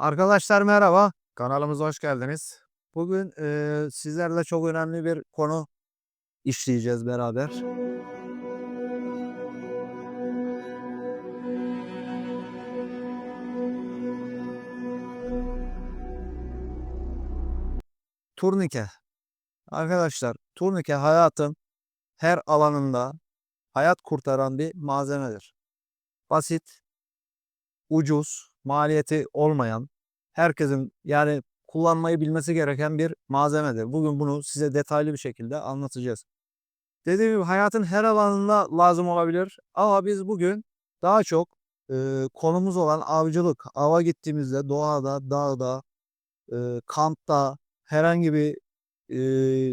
Arkadaşlar merhaba, kanalımıza hoş geldiniz. Bugün eee, sizlerle çok önemli bir konu işleyeceğiz beraber. Turnike. Arkadaşlar, turnike hayatın her alanında hayat kurtaran bir malzemedir. Basit, ucuz, maliyeti olmayan, herkesin yani kullanmayı bilmesi gereken bir malzemedir. Bugün bunu size detaylı bir şekilde anlatacağız. Dediğim gibi hayatın her alanında lazım olabilir ama biz bugün daha çok e, konumuz olan avcılık, ava gittiğimizde doğada, dağda, e, kampta herhangi bir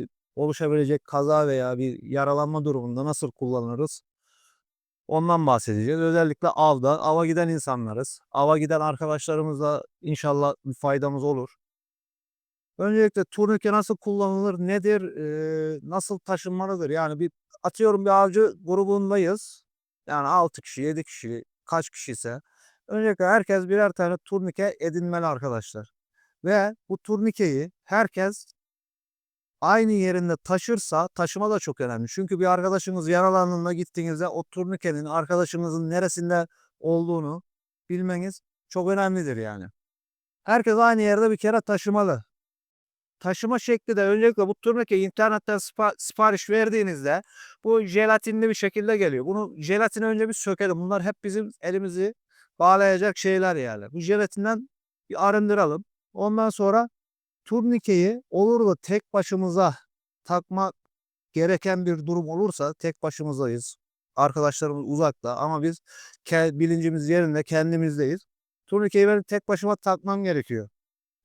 e, oluşabilecek kaza veya bir yaralanma durumunda nasıl kullanırız? Ondan bahsedeceğiz. Özellikle avda, ava giden insanlarız. Ava giden arkadaşlarımızla inşallah bir faydamız olur. Öncelikle turnike nasıl kullanılır, nedir, eee, nasıl taşınmalıdır? Yani bir atıyorum bir avcı grubundayız. Yani 6 kişi, 7 kişi, kaç kişiyse. Öncelikle herkes birer tane turnike edinmeli arkadaşlar. Ve bu turnikeyi herkes aynı yerinde taşırsa taşıma da çok önemli. Çünkü bir arkadaşınız yaralandığında gittiğinizde o turnikenin arkadaşınızın neresinde olduğunu bilmeniz çok önemlidir yani. Herkes aynı yerde bir kere taşımalı. Taşıma şekli de öncelikle bu turnikeyi internetten sipa- sipariş verdiğinizde bu jelatinli bir şekilde geliyor. Bunu jelatini önce bir sökelim. Bunlar hep bizim elimizi bağlayacak şeyler yani. Bu jelatinden bir arındıralım. Ondan sonra turnikeyi olur da tek başımıza takmak gereken bir durum olursa tek başımızdayız. Arkadaşlarımız uzakta ama biz bilincimiz yerinde kendimizdeyiz. Turnikeyi benim tek başıma takmam gerekiyor.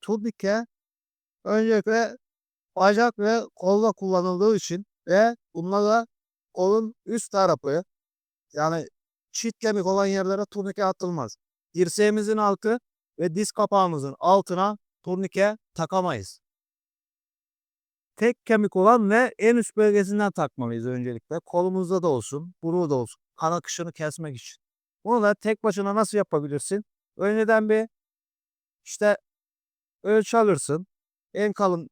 Turnike öncelikle bacak ve kolda kullanıldığı için ve bununla da kolun üst tarafı yani çift kemik olan yerlere turnike atılmaz. Dirseğimizin altı ve diz kapağımızın altına turnike takamayız. Tek kemik olan ve en üst bölgesinden takmalıyız öncelikle. Kolumuzda da olsun, burada da olsun. Kan akışını kesmek için. Bunu da tek başına nasıl yapabilirsin? Önceden bir işte ölçü alırsın. En kalın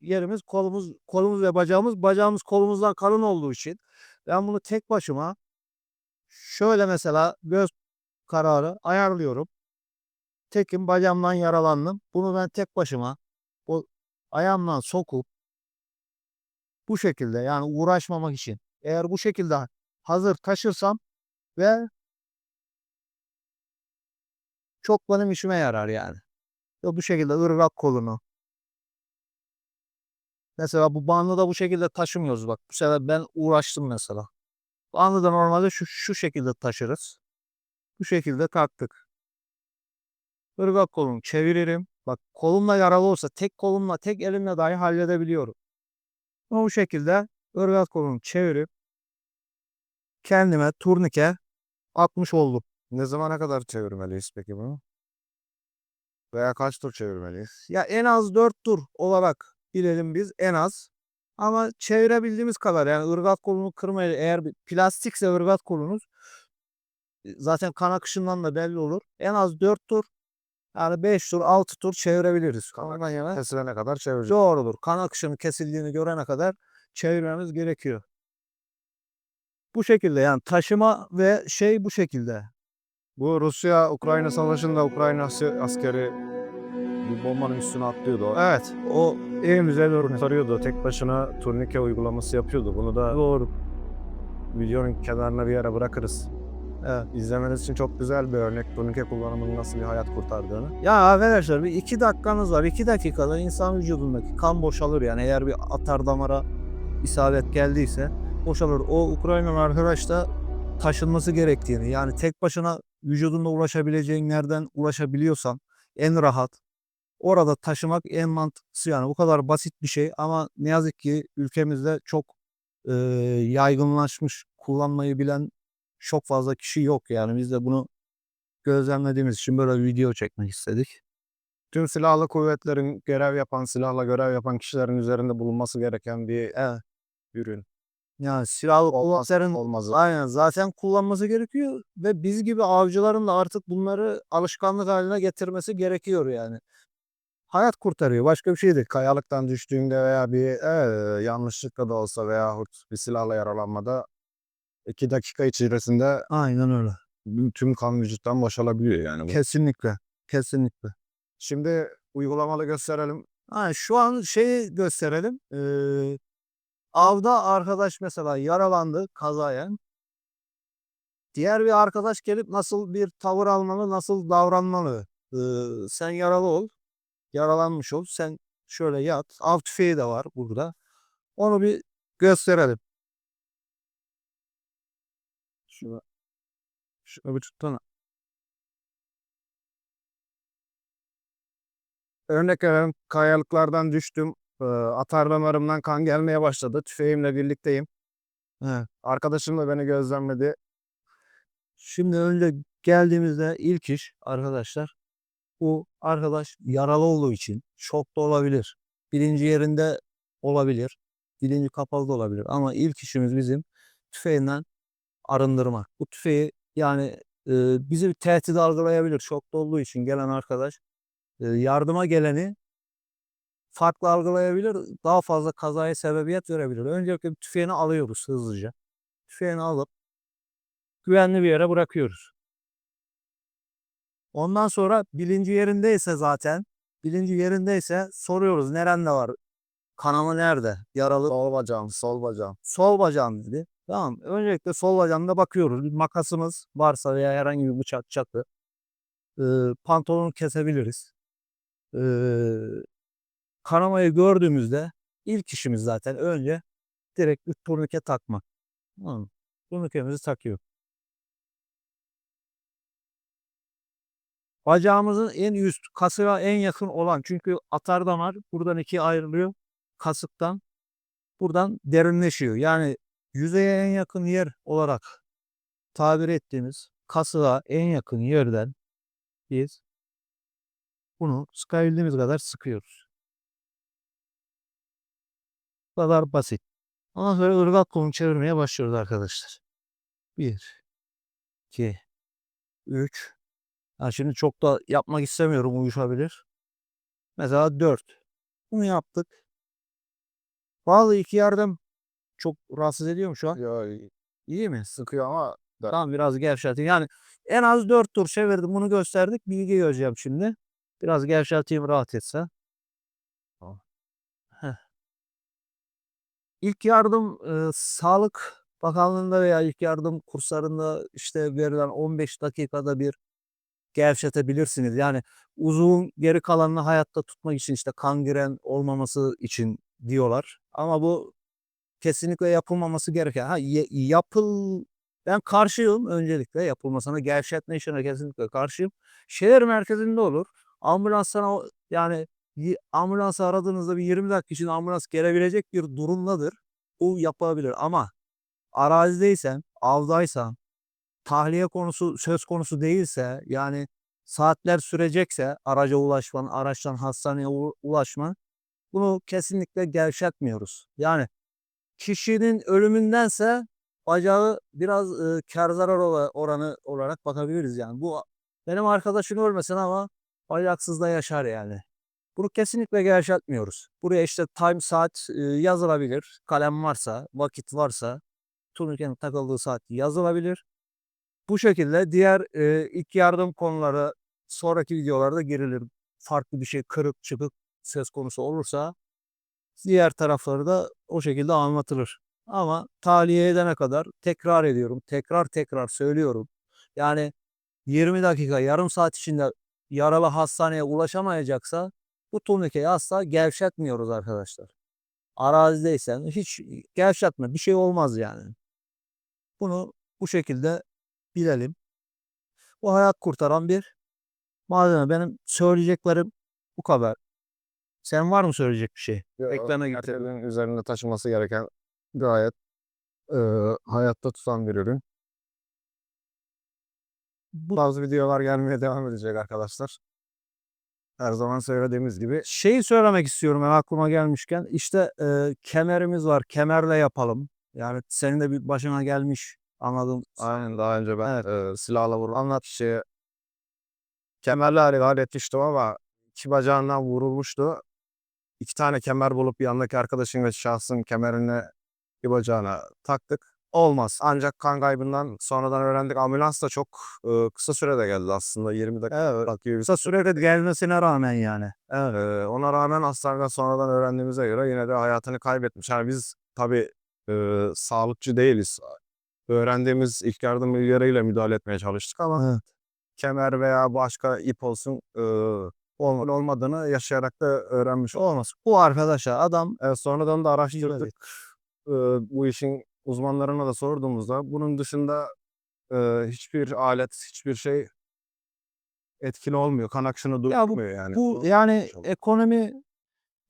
yerimiz kolumuz, kolumuz ve bacağımız. Bacağımız kolumuzdan kalın olduğu için ben bunu tek başıma şöyle mesela göz kararı ayarlıyorum. Tekim bacağımdan yaralandım. Bunu ben tek başıma o ayağımdan sokup bu şekilde yani uğraşmamak için eğer bu şekilde hazır taşırsam ve çok benim işime yarar yani. Ve bu şekilde ırgat kolunu. Mesela bu bandı da bu şekilde taşımıyoruz bak. Bu sefer ben uğraştım mesela. Bandı da normalde şu, şu şekilde taşırız. Bu şekilde taktık. Irgat kolunu çeviririm. Bak kolumla yaralı olsa tek kolumla tek elimle dahi halledebiliyorum. Ama bu şekilde ırgat kolunu çevirip kendime turnike atmış oldum. Ne zamana kadar çevirmeliyiz peki bunu? Veya kaç tur çevirmeliyiz? Ya en az 4 tur olarak bilelim biz en az. Ama çevirebildiğimiz kadar yani ırgat kolunu kırmayı eğer bir plastikse ırgat kolunuz zaten kan akışından da belli olur. En az 4 tur yani 5 tur 6 tur çevirebiliriz. Ondan yana Kesilene kadar çevireceğiz. doğrudur. Kan akışının kesildiğini görene kadar çevirmemiz gerekiyor. Bu şekilde yani taşıma ve şey bu şekilde. Bu Rusya-Ukrayna savaşında Ukrayna as- askeri bir bombanın üstüne atlıyordu. Evet o evimize doğru kurtarıyordu. Tek başına turnike uygulaması yapıyordu. Bunu da doğru. videonun kenarına bir yere bırakırız. Evet. İzlemeniz için çok güzel bir örnek. Turnike kullanımının nasıl bir hayat kurtardığını. Ya arkadaşlar bir iki dakikanız var. iki dakikada insan vücudundaki kan boşalır yani eğer bir atar damara isabet geldiyse boşalır. O Ukraynalı arkadaş da taşınması gerektiğini yani tek başına vücudunda ulaşabileceğin yerden ulaşabiliyorsan en rahat orada taşımak en mantıklısı yani bu kadar basit bir şey ama ne yazık ki ülkemizde çok e, yaygınlaşmış kullanmayı bilen çok fazla kişi yok yani biz de bunu gözlemlediğimiz için böyle bir video çekmek istedik. Tüm silahlı kuvvetlerin görev yapan, silahla görev yapan kişilerin üzerinde bulunması gereken bir Evet. ürün. Yani silahlı Olmaz, kullanların olmaz. aynen zaten kullanması gerekiyor ve biz gibi avcıların da artık bunları alışkanlık haline getirmesi gerekiyor yani. Hayat kurtarıyor. Başka bir şey değil. Kayalıktan düştüğünde veya bir eee, yanlışlıkla da olsa veyahut bir silahla yaralanmada 2 dakika içerisinde Aynen öyle. tüm kan vücuttan boşalabiliyor yani. bu. Kesinlikle. Kesinlikle. Şimdi uygulamalı gösterelim. Ha, şu an şeyi gösterelim. Ee, avda arkadaş mesela yaralandı kazayen. Diğer bir arkadaş gelip nasıl bir tavır almalı, nasıl davranmalı. Ee, sen yaralı ol, yaralanmış ol. Sen şöyle yat. Av tüfeği de var burada. Onu bir gösterelim. Şunu, şunu bir tutsana. Örnek veriyorum kayalıklardan düştüm. Atar damarımdan kan gelmeye başladı. Tüfeğimle birlikteyim. Evet. Arkadaşım da beni gözlemledi. Şimdi önce geldiğimizde ilk iş arkadaşlar bu arkadaş yaralı olduğu için şok da olabilir. Bilinci yerinde olabilir. Bilinci kapalı da olabilir. Ama ilk işimiz bizim tüfeğinden arındırmak. Bu tüfeği yani e, bizi bir tehdit algılayabilir. Şokta olduğu için gelen arkadaş e, yardıma geleni farklı algılayabilir. Daha fazla kazaya sebebiyet verebilir. Öncelikle bir tüfeğini alıyoruz hızlıca. Tüfeğini alıp güvenli bir yere bırakıyoruz. Ondan sonra bilinci yerindeyse zaten, bilinci yerindeyse soruyoruz nerende var? Kanama nerede? Yaralı Sol bacağım, sol bacağım. sol bacağım dedi. Tamam. Öncelikle sol bacağında bakıyoruz. Bir makasımız varsa veya herhangi bir bıçak çatı. Ee, pantolonu kesebiliriz. Ee, kanamayı gördüğümüzde ilk işimiz zaten önce direkt bir turnike takmak. Tamam mı? Turnikemizi takıyor. Bacağımızın en üst kasığa en yakın olan çünkü atar damar buradan ikiye ayrılıyor. Kasıktan buradan derinleşiyor. Yani yüzeye en yakın yer olarak tabir ettiğimiz kasığa en yakın yerden biz bunu sıkabildiğimiz kadar sıkıyoruz. Bu kadar basit. Ondan sonra ırgat kolunu çevirmeye başlıyoruz arkadaşlar. 1 2 3 Ha şimdi çok da yapmak istemiyorum uyuşabilir. Mesela 4. Bunu yaptık. Vallahi iki yardım çok rahatsız ediyor mu şu an? Ya, İyi mi? sıkıyor ama Tamam biraz gevşeteyim. Yani en az 4 tur çevirdim bunu gösterdik. Bilgi göreceğim şimdi. Biraz gevşeteyim rahat etse. Tamam. Heh. İlk yardım e, Sağlık Bakanlığı'nda veya ilk yardım kurslarında işte verilen 15 dakikada bir gevşetebilirsiniz. Yani uzun geri kalanını hayatta tutmak için işte kangren olmaması için diyorlar. Ama bu kesinlikle yapılmaması gereken. Ha yapıl ben karşıyım öncelikle yapılmasına gevşetme işine kesinlikle karşıyım. Şehir merkezinde olur. Ambulans sana o- yani ambulansı aradığınızda bir 20 dakika için ambulans gelebilecek bir durumdadır. Bu yapılabilir ama arazideysen, avdaysan, tahliye konusu söz konusu değilse yani saatler sürecekse araca ulaşman, araçtan hastaneye ulaşman bunu kesinlikle gevşetmiyoruz. Yani kişinin ölümündense bacağı biraz e, kar zarar oranı olarak bakabiliriz yani. Bu benim arkadaşım ölmesin ama bacaksız da yaşar yani. Bunu kesinlikle gevşetmiyoruz. Buraya işte time saat e, yazılabilir. Kalem varsa, vakit varsa turnikenin takıldığı saat yazılabilir. Bu şekilde diğer e, ilk yardım konuları sonraki videolarda girilir. Farklı bir şey kırık çıkık söz konusu olursa diğer tarafları da o şekilde anlatılır. Ama tahliye edene kadar tekrar ediyorum. Tekrar tekrar söylüyorum. Yani 20 dakika yarım saat içinde yaralı hastaneye ulaşamayacaksa bu turnikeyi asla gevşetmiyoruz arkadaşlar. Arazideysen hiç gevşetme bir şey olmaz yani. Bunu bu şekilde bilelim. Bu hayat kurtaran bir malzeme. Benim söyleyeceklerim bu kadar. Sen var mı söyleyecek bir şey? Ya, Ekrana getir. herkesin üzerinde taşıması gereken gayet eee, hayatta tutan bir ürün. Bu tarz videolar gelmeye devam edecek arkadaşlar. Her zaman söylediğimiz gibi Şeyi söylemek istiyorum ben aklıma gelmişken. İşte e, kemerimiz var. Kemerle yapalım. Yani senin de bir başına gelmiş anladım. Aynen daha önce ben Evet. eee, silahla vurulan kişiye kemerle hareket etmiştim ama iki bacağından vurulmuştu. İki tane kemer bulup yanındaki arkadaşın ve şahsın kemerini bir bacağına taktık. Olmaz. Ancak kan kaybından sonradan öğrendik. Ambulans da çok eee, kısa sürede geldi aslında. 20 dakika Evet. dakika Kısa sürede gelmesine rağmen yani. Evet. Eee, ona rağmen hastaneden sonradan öğrendiğimize göre yine de hayatını kaybetmiş. Yani biz tabii eee, sağlıkçı değiliz. Öğrendiğimiz ilk yardım bilgileriyle müdahale etmeye çalıştık ama Evet. kemer veya başka ip olsun olma- olmadığını yaşayarak da öğrenmiş. Olmaz. Bu arkadaşa adam Evet, sonradan da araştırdık. Eee, bu işin uzmanlarına da sorduğumuzda bunun dışında eee, hiçbir alet, hiçbir şey etkili olmuyor. Kan akışını Ya bu- durdurmuyor yani. bu yani İnşallah. ekonomi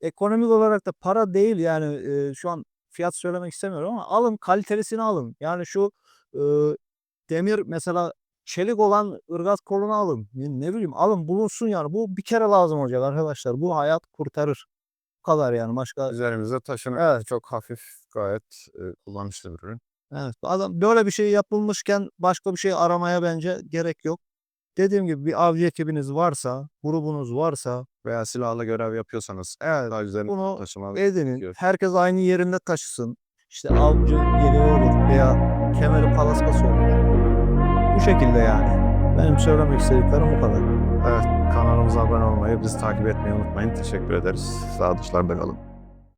ekonomik olarak da para değil yani eee, şu an fiyat söylemek istemiyorum ama alın kalitelisini alın. Yani şu eee, demir mesela çelik olan ırgat kolunu alın. Ne bileyim alın bulunsun yani. Bu bir kere lazım olacak arkadaşlar. Bu hayat kurtarır. Bu kadar yani başka Üzerimizde taşınır. Evet. Çok hafif, gayet eee, kullanışlı bir ürün. Evet. Adam böyle bir şey yapılmışken başka bir şey aramaya bence gerek yok. Dediğim gibi bir avcı ekibiniz varsa, grubunuz varsa Veya silahla görev yapıyorsanız evet bunu edinin. gerekiyor. Herkes aynı yerinde taşısın. İşte avcı yeleği olur veya kemeri palaskası olur. Bu şekilde yani. Benim söylemek istediklerim bu kadar. Evet, kanalımıza abone olmayı, bizi takip etmeyi unutmayın. Teşekkür ederiz. Sağ dışlarda kalın.